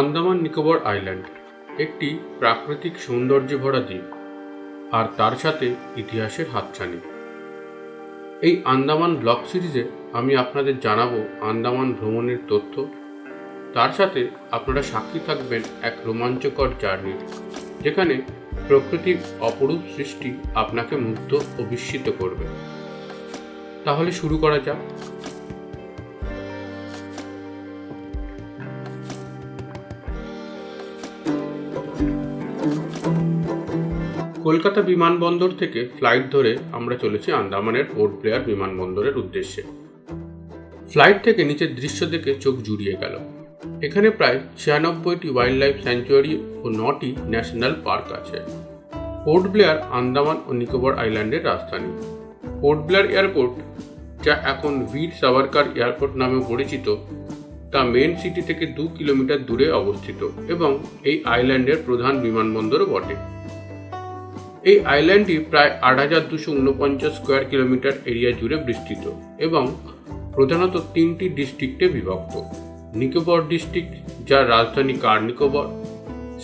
Andaman Nicobar island, একটি প্রাকৃতিক সৌন্দর্যে ভরা দ্বীপ, আর তার সাথে ইতিহাসের হাতছানি। এই আন্দামান ব্লগ সিরিজে আমি আপনাদের জানাব আন্দামান ভ্রমণের তথ্য। তার সাথে আপনারা সাক্ষী থাকবেন এক রোমাঞ্চকর জার্নির, যেখানে প্রকৃতির অপরূপ সৃষ্টি আপনাকে মুগ্ধ ও বিস্মিত করবে। তাহলে শুরু করা যাক। কলকাতা বিমানবন্দর থেকে ফ্লাইট ধরে আমরা চলেছি আন্দামানের পোর্ট ব্লেয়ার বিমানবন্দরের উদ্দেশ্যে। ফ্লাইট থেকে নিচের দৃশ্য দেখে চোখ জুড়িয়ে গেল। এখানে প্রায় ছিয়ানব্বইটি ওয়াইল্ড লাইফ স্যাঞ্চুয়ারি ও নটি ন্যাশনাল পার্ক আছে। পোর্ট ব্লেয়ার আন্দামান ও নিকোবর আইল্যান্ডের রাজধানী। পোর্ট ব্লেয়ার এয়ারপোর্ট, যা এখন বীর সাভারকার এয়ারপোর্ট নামে পরিচিত, তা মেন সিটি থেকে দু কিলোমিটার দূরে অবস্থিত এবং এই আইল্যান্ডের প্রধান বিমানবন্দরও বটে। এই আইল্যান্ডটি প্রায় আট হাজার দুশো উনপঞ্চাশ স্কোয়ার কিলোমিটার এরিয়া জুড়ে বিস্তৃত এবং প্রধানত তিনটি ডিস্ট্রিক্টে বিভক্ত। নিকোবর ডিস্ট্রিক্ট, যার রাজধানী কার নিকোবর,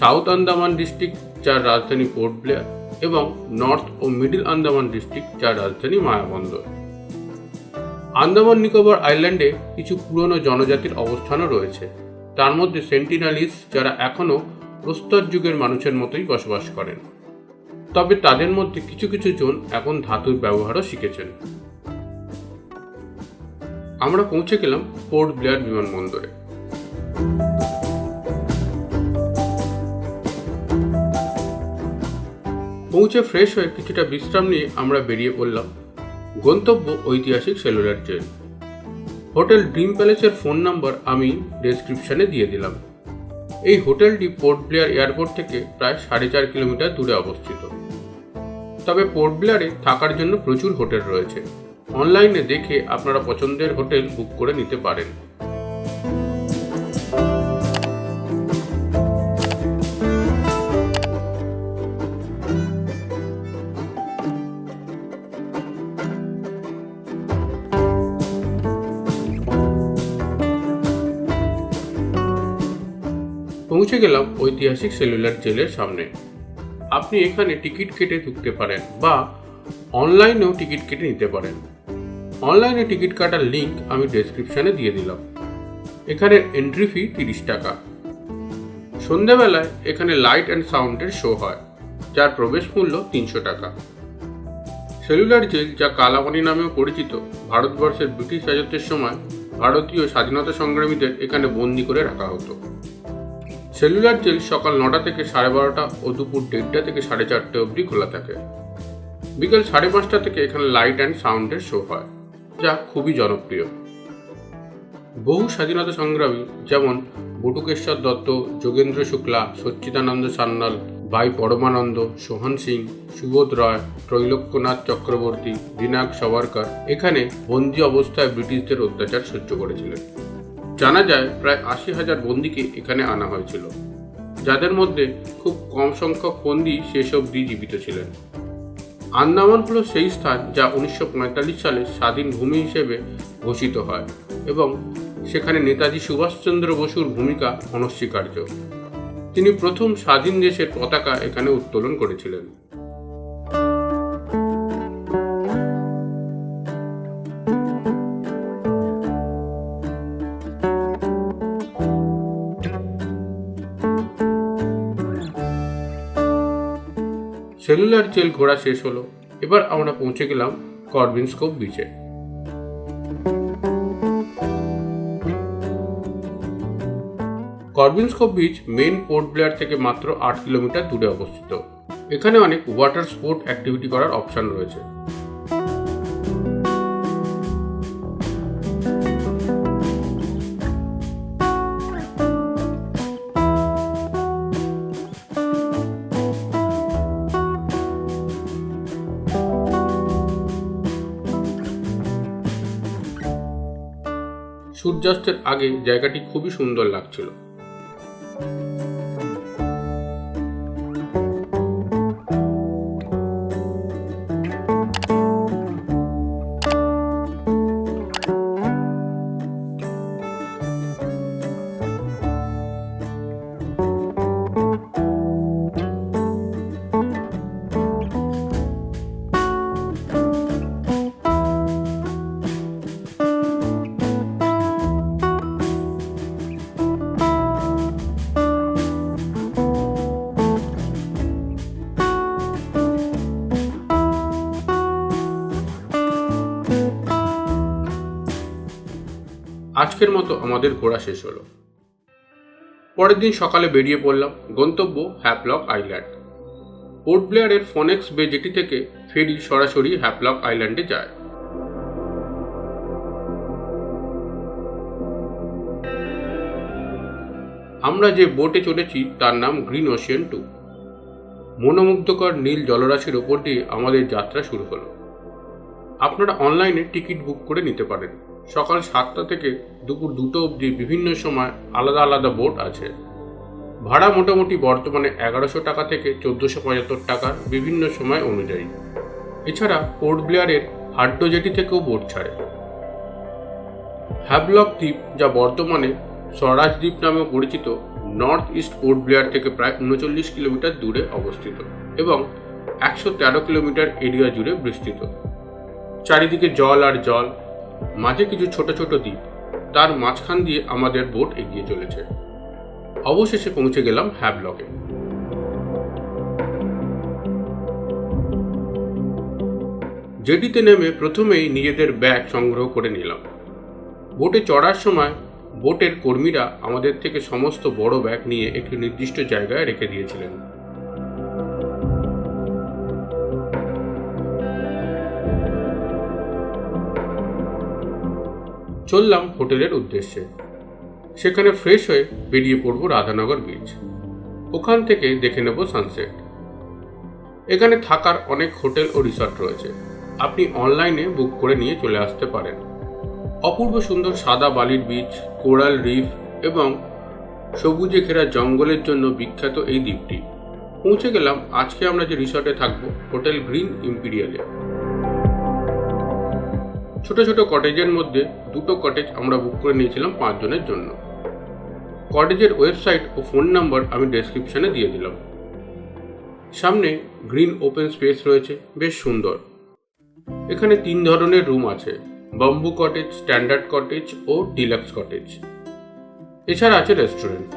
সাউথ আন্দামান ডিস্ট্রিক্ট, যার রাজধানী পোর্ট ব্লেয়ার এবং নর্থ ও মিডল আন্দামান ডিস্ট্রিক্ট, যার রাজধানী মায়াবন্দর। আন্দামান নিকোবর আইল্যান্ডে কিছু পুরনো জনজাতির অবস্থানও রয়েছে। তার মধ্যে সেন্টিনালিস, যারা এখনও প্রস্তর যুগের মানুষের মতোই বসবাস করেন। তবে তাদের মধ্যে কিছু কিছু জন এখন ধাতুর ব্যবহারও শিখেছেন। আমরা পৌঁছে গেলাম পোর্ট ব্লেয়ার বিমানবন্দরে। পৌঁছে ফ্রেশ হয়ে কিছুটা বিশ্রাম নিয়ে আমরা বেরিয়ে পড়লাম গন্তব্য ঐতিহাসিক সেলুলার জেল হোটেল ড্রিম প্যালেসের ফোন নাম্বার আমি ডেসক্রিপশনে দিয়ে দিলাম। এই হোটেলটি পোর্ট ব্লেয়ার এয়ারপোর্ট থেকে প্রায় সাড়ে চার কিলোমিটার দূরে অবস্থিত। তবে পোর্ট ব্লেয়ারে থাকার জন্য প্রচুর হোটেল রয়েছে। অনলাইনে দেখে আপনারা পছন্দের হোটেল বুক করে নিতে পারেন। পৌঁছে গেলাম ঐতিহাসিক সেলুলার জেলের সামনে। আপনি এখানে টিকিট কেটে ঢুকতে পারেন বা অনলাইনেও টিকিট কেটে নিতে পারেন। অনলাইনে টিকিট কাটার লিঙ্ক আমি ডেসক্রিপশানে দিয়ে দিলাম। এখানে এন্ট্রি ফি তিরিশ টাকা। সন্ধ্যাবেলায় এখানে লাইট অ্যান্ড সাউন্ডের শো হয়, যার প্রবেশ মূল্য তিনশো টাকা। সেলুলার জেল, যা কালাপানি নামেও পরিচিত, ভারতবর্ষের ব্রিটিশ রাজত্বের সময় ভারতীয় স্বাধীনতা সংগ্রামীদের এখানে বন্দি করে রাখা হতো। সেলুলার জেল সকাল নটা থেকে সাড়ে বারোটা ও দুপুর দেড়টা থেকে সাড়ে চারটে অবধি খোলা থাকে। বিকেল সাড়ে পাঁচটা থেকে এখানে লাইট অ্যান্ড সাউন্ডের শো হয়, যা খুবই জনপ্রিয়। বহু স্বাধীনতা সংগ্রামী যেমন বটুকেশ্বর দত্ত, যোগেন্দ্র শুক্লা, সচ্চিদানন্দ সান্যাল, ভাই পরমানন্দ, সোহন সিং, সুবোধ রয়, ত্রৈলোক্যনাথ চক্রবর্তী, দিনাক সবারকার এখানে বন্দি অবস্থায় ব্রিটিশদের অত্যাচার সহ্য করেছিলেন। জানা যায় প্রায় আশি হাজার বন্দিকে এখানে আনা হয়েছিল। যাদের মধ্যে খুব কম সংখ্যক বন্দি শেষ অবধি জীবিত ছিলেন। আন্দামান হলো সেই স্থান যা উনিশশো পঁয়তাল্লিশ সালে স্বাধীন ভূমি হিসেবে ঘোষিত হয় এবং সেখানে নেতাজি সুভাষচন্দ্র বসুর ভূমিকা অনস্বীকার্য। তিনি প্রথম স্বাধীন দেশের পতাকা এখানে উত্তোলন করেছিলেন। সেলুলার জেল ঘোরা শেষ হলো। এবার আমরা পৌঁছে গেলাম করবিনস্কোপ বিচে করবিনস্কোপ বিচ মেন পোর্ট ব্লেয়ার থেকে মাত্র আট কিলোমিটার দূরে অবস্থিত। এখানে অনেক ওয়াটার স্পোর্ট অ্যাক্টিভিটি করার অপশন রয়েছে। আগে জায়গাটি খুবই সুন্দর লাগছিল। আজকের মতো আমাদের ঘোরা শেষ হলো। পরের দিন সকালে বেরিয়ে পড়লাম গন্তব্য হ্যাপলক আইল্যান্ড। পোর্ট ব্লেয়ারের ফনেক্স বে জেটি থেকে ফেরি সরাসরি হ্যাপলক আইল্যান্ডে যায়। আমরা যে বোটে চলেছি তার নাম গ্রিন ওশিয়ান টু। মনোমুগ্ধকর নীল জলরাশির ওপর দিয়ে আমাদের যাত্রা শুরু হলো। আপনারা অনলাইনে টিকিট বুক করে নিতে পারেন। সকাল সাতটা থেকে দুপুর দুটো অবধি বিভিন্ন সময় আলাদা আলাদা বোট আছে। ভাড়া মোটামুটি বর্তমানে এগারোশো টাকা থেকে চোদ্দোশো পঁচাত্তর টাকার বিভিন্ন সময় অনুযায়ী। এছাড়া পোর্ট ব্লেয়ারের হাড্ডো জেটি থেকেও বোট ছাড়ে। হ্যাভলক দ্বীপ যা বর্তমানে স্বরাজ দ্বীপ নামেও পরিচিত, নর্থ ইস্ট পোর্ট ব্লেয়ার থেকে প্রায় উনচল্লিশ কিলোমিটার দূরে অবস্থিত এবং একশো তেরো কিলোমিটার এরিয়া জুড়ে বিস্তৃত। চারিদিকে জল আর জল মাঝে কিছু ছোট ছোট দ্বীপ, তার মাঝখান দিয়ে আমাদের বোট এগিয়ে চলেছে। অবশেষে পৌঁছে গেলাম হ্যাভলকে। জেটিতে নেমে প্রথমেই নিজেদের ব্যাগ সংগ্রহ করে নিলাম। বোটে চড়ার সময় বোটের কর্মীরা আমাদের থেকে সমস্ত বড় ব্যাগ নিয়ে একটি নির্দিষ্ট জায়গায় রেখে দিয়েছিলেন। চললাম হোটেলের উদ্দেশ্যে। সেখানে ফ্রেশ হয়ে বেরিয়ে পড়ব রাধানগর বিচ ওখান থেকে দেখে নেব সানসেট এখানে থাকার অনেক হোটেল ও রিসর্ট রয়েছে। আপনি অনলাইনে বুক করে নিয়ে চলে আসতে পারেন। অপূর্ব সুন্দর সাদা বালির বিচ কোরাল রিফ এবং সবুজে ঘেরা জঙ্গলের জন্য বিখ্যাত এই দ্বীপটি। পৌঁছে গেলাম, আজকে আমরা যে রিসর্টে থাকব, হোটেল গ্রিন ইম্পিরিয়ালে। ছোট ছোট কটেজের মধ্যে দুটো কটেজ আমরা বুক করে নিয়েছিলাম পাঁচজনের জন্য। কটেজের ওয়েবসাইট ও ফোন নাম্বার আমি ডেসক্রিপশনে দিয়ে দিলাম। সামনে গ্রিন ওপেন স্পেস রয়েছে, বেশ সুন্দর। এখানে তিন ধরনের রুম আছে বাম্বু কটেজ স্ট্যান্ডার্ড কটেজ ও ডিলাক্স কটেজ এছাড়া আছে রেস্টুরেন্ট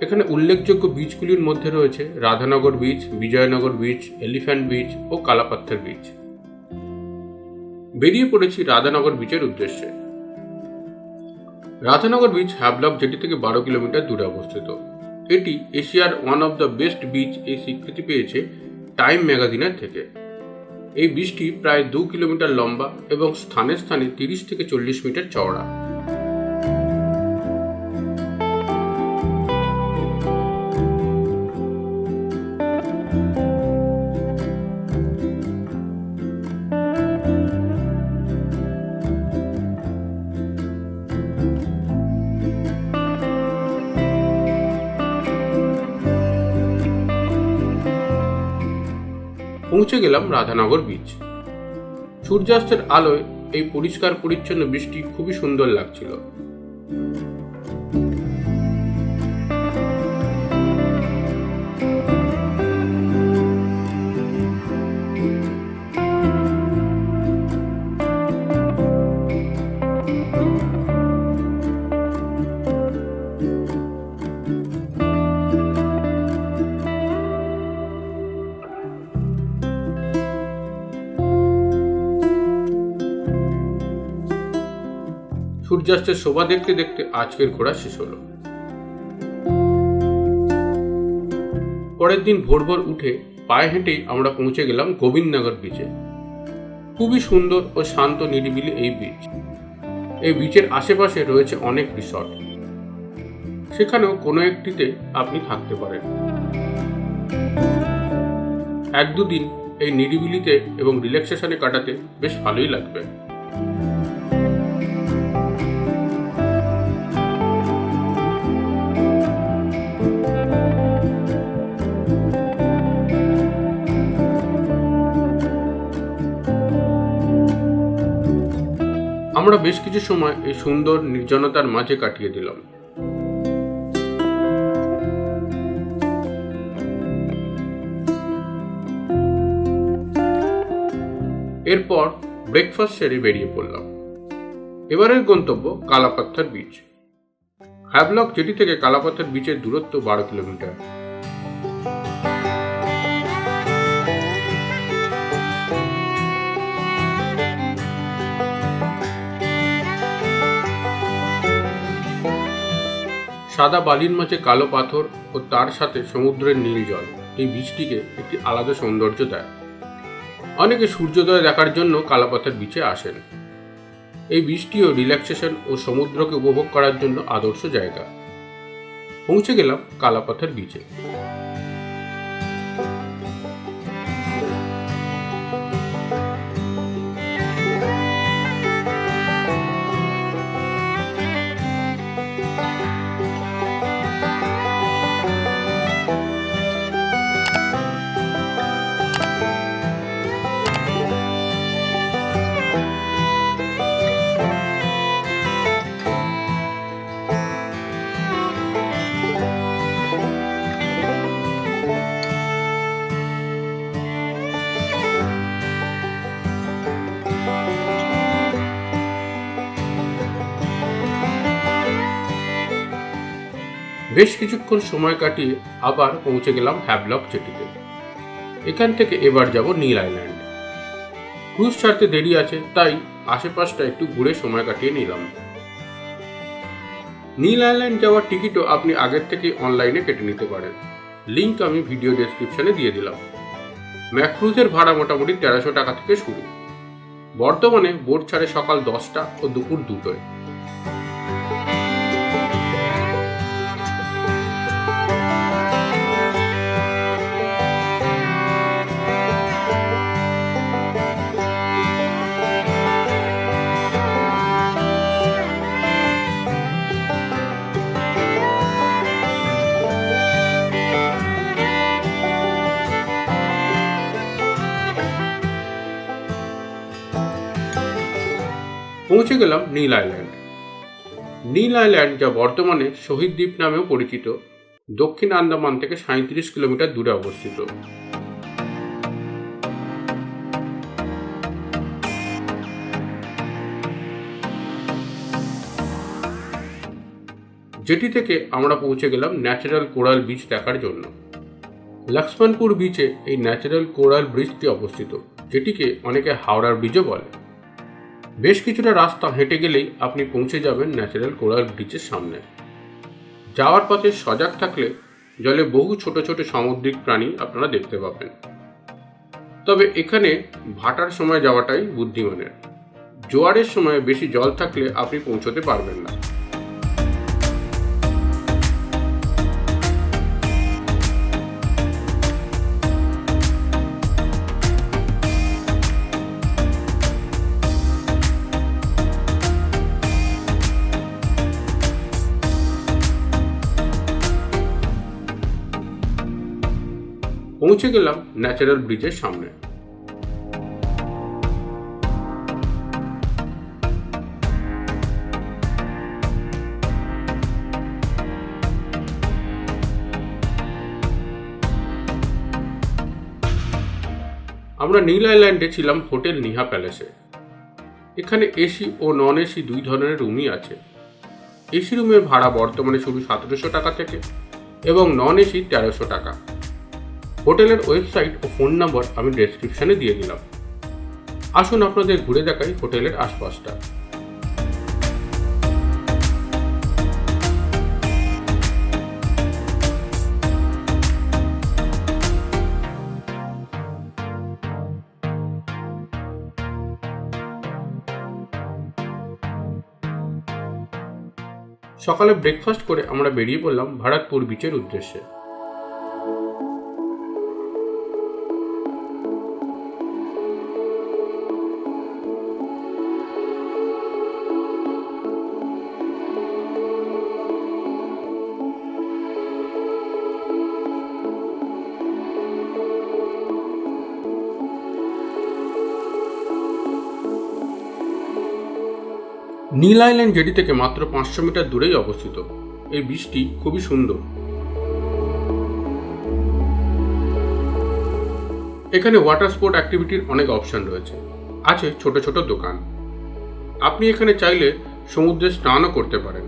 এখানে উল্লেখযোগ্য বিচগুলির মধ্যে রয়েছে Radhanagar beach Vijaynagar beach elephant beach ও কালাপাত্থর বিচ বেরিয়ে পড়েছি রাধানগর বিচের উদ্দেশ্যে। রাধানগর বিচ হ্যাবলক যেটি থেকে বারো কিলোমিটার দূরে অবস্থিত। এটি এশিয়ার one of the best beach এই স্বীকৃতি পেয়েছে টাইম ম্যাগাজিনের থেকে। এই বিচটি প্রায় দু কিলোমিটার লম্বা এবং স্থানে স্থানে তিরিশ থেকে চল্লিশ মিটার চওড়া। পৌঁছে গেলাম রাধানগর বিচ সূর্যাস্তের আলোয় এই পরিষ্কার পরিচ্ছন্ন বৃষ্টি খুবই সুন্দর লাগছিল। সূর্যাস্তের শোভা দেখতে দেখতে আজকের ঘোরা শেষ হলো। পরের দিন ভোর ভোর উঠে পায়ে হেঁটেই আমরা পৌঁছে গেলাম গোবিন্দনগর বিচে খুবই সুন্দর ও শান্ত নিরিবিলি এই বিচ এই বিচের আশেপাশে রয়েছে অনেক রিসর্ট সেখানেও কোনো একটিতে আপনি থাকতে পারেন। এক দুদিন এই নিরিবিলিতে এবং রিল্যাক্সেশনে কাটাতে বেশ ভালোই লাগবে। আমরা বেশ কিছু সময় এই সুন্দর নির্জনতার মাঝে কাটিয়ে দিলাম। এরপর ব্রেকফাস্ট সেরে বেরিয়ে পড়লাম। এবারের গন্তব্য কালাপাত্থার বিচ হ্যাভলক জেটি থেকে কালাপাত্থার বিচের দূরত্ব বারো কিলোমিটার। সাদা বালির মাঝে কালো পাথর ও তার সাথে সমুদ্রের নীল জল। এই বীজটিকে একটি আলাদা সৌন্দর্য দেয়। অনেকে সূর্যোদয় দেখার জন্য কালাপথের বিচে আসেন। এই বীজটিও রিল্যাক্সেশন ও সমুদ্রকে উপভোগ করার জন্য আদর্শ জায়গা। পৌঁছে গেলাম কালাপথের বিচে। বেশ কিছুক্ষণ সময় কাটিয়ে আবার পৌঁছে গেলাম হ্যাভলক জেটিতে এখান থেকে এবার যাব নীল আইল্যান্ড। ক্রুজ ছাড়তে দেরি আছে, তাই আশেপাশটা একটু ঘুরে সময় কাটিয়ে নিলাম। নীল আইল্যান্ড যাওয়ার টিকিটও আপনি আগের থেকে অনলাইনে কেটে নিতে পারেন। লিংক আমি ভিডিও ডেসক্রিপশনে দিয়ে দিলাম। ম্যাক্রুজের ভাড়া মোটামুটি তেরোশো টাকা থেকে শুরু। বর্তমানে বোট ছাড়ে সকাল দশটা ও দুপুর দুটোয়। পৌঁছে গেলাম নীল আইল্যান্ড। নীল আইল্যান্ড যা বর্তমানে শহীদ দ্বীপ নামেও পরিচিত। দক্ষিণ আন্দামান থেকে সাঁত্রিশ কিলোমিটার দূরে অবস্থিত। যেটি থেকে আমরা পৌঁছে গেলাম ন্যাচারাল কোরাল বিচ দেখার জন্য। লক্ষ্মণপুর বিচে এই ন্যাচারাল কোরাল ব্রিজটি অবস্থিত, যেটিকে অনেকে হাওড়ার ব্রিজও বলে। বেশ কিছুটা রাস্তা হেঁটে গেলেই আপনি পৌঁছে যাবেন ন্যাচারাল কোরাল ব্রিজের সামনে। যাওয়ার পথে সজাগ থাকলে জলে বহু ছোট ছোট সামুদ্রিক প্রাণী আপনারা দেখতে পাবেন। তবে এখানে ভাটার সময় যাওয়াটাই বুদ্ধিমানের। জোয়ারের সময় বেশি জল থাকলে আপনি পৌঁছতে পারবেন না। পৌঁছে গেলাম ন্যাচারাল ব্রিজের সামনে। আমরা নীল আইল্যান্ডে ছিলাম হোটেল নিহা প্যালেসে। এখানে এসি ও নন এসি দুই ধরনের রুমই আছে। এসি রুমের ভাড়া বর্তমানে শুরু সতেরোশো টাকা থেকে এবং নন এসি তেরোশো টাকা। হোটেলের ওয়েবসাইট ও ফোন নাম্বার আমি ডেসক্রিপশনে দিয়ে দিলাম। আসুন আপনাদের ঘুরে দেখাই হোটেলের আশপাশটা। সকালে ব্রেকফাস্ট করে আমরা বেরিয়ে পড়লাম ভারতপুর বিচের উদ্দেশ্যে। নীল আইল্যান্ড জেটি থেকে মাত্র পাঁচশো মিটার দূরেই অবস্থিত। এই বীজটি খুবই সুন্দর। এখানে ওয়াটার স্পোর্ট অ্যাক্টিভিটির অনেক অপশন রয়েছে। আছে ছোট ছোট দোকান। আপনি এখানে চাইলে সমুদ্রে স্নানও করতে পারেন।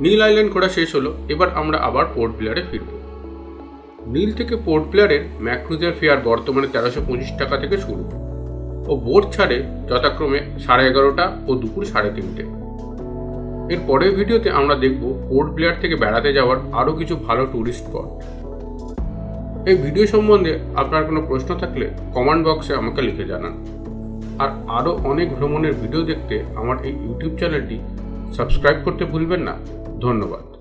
নীল আইল্যান্ড ঘোরা শেষ হলো, এবার আমরা আবার পোর্ট ব্লেয়ারে ফিরব। নীল থেকে পোর্ট ব্লেয়ারের ম্যাক্রুজের ফেয়ার বর্তমানে তেরোশো পঁচিশ টাকা থেকে শুরু। ও বোর্ড ছাড়ে যথাক্রমে সাড়ে এগারোটা ও দুপুর সাড়ে তিনটে। এর পরের ভিডিওতে আমরা দেখব পোর্ট ব্লেয়ার থেকে বেড়াতে যাওয়ার আরও কিছু ভালো ট্যুরিস্ট স্পট এই ভিডিও সম্বন্ধে আপনার কোনো প্রশ্ন থাকলে কমেন্ট বক্সে আমাকে লিখে জানান। আর আরও অনেক ভ্রমণের ভিডিও দেখতে আমার এই ইউটিউব চ্যানেলটি সাবস্ক্রাইব করতে ভুলবেন না। ধন্যবাদ।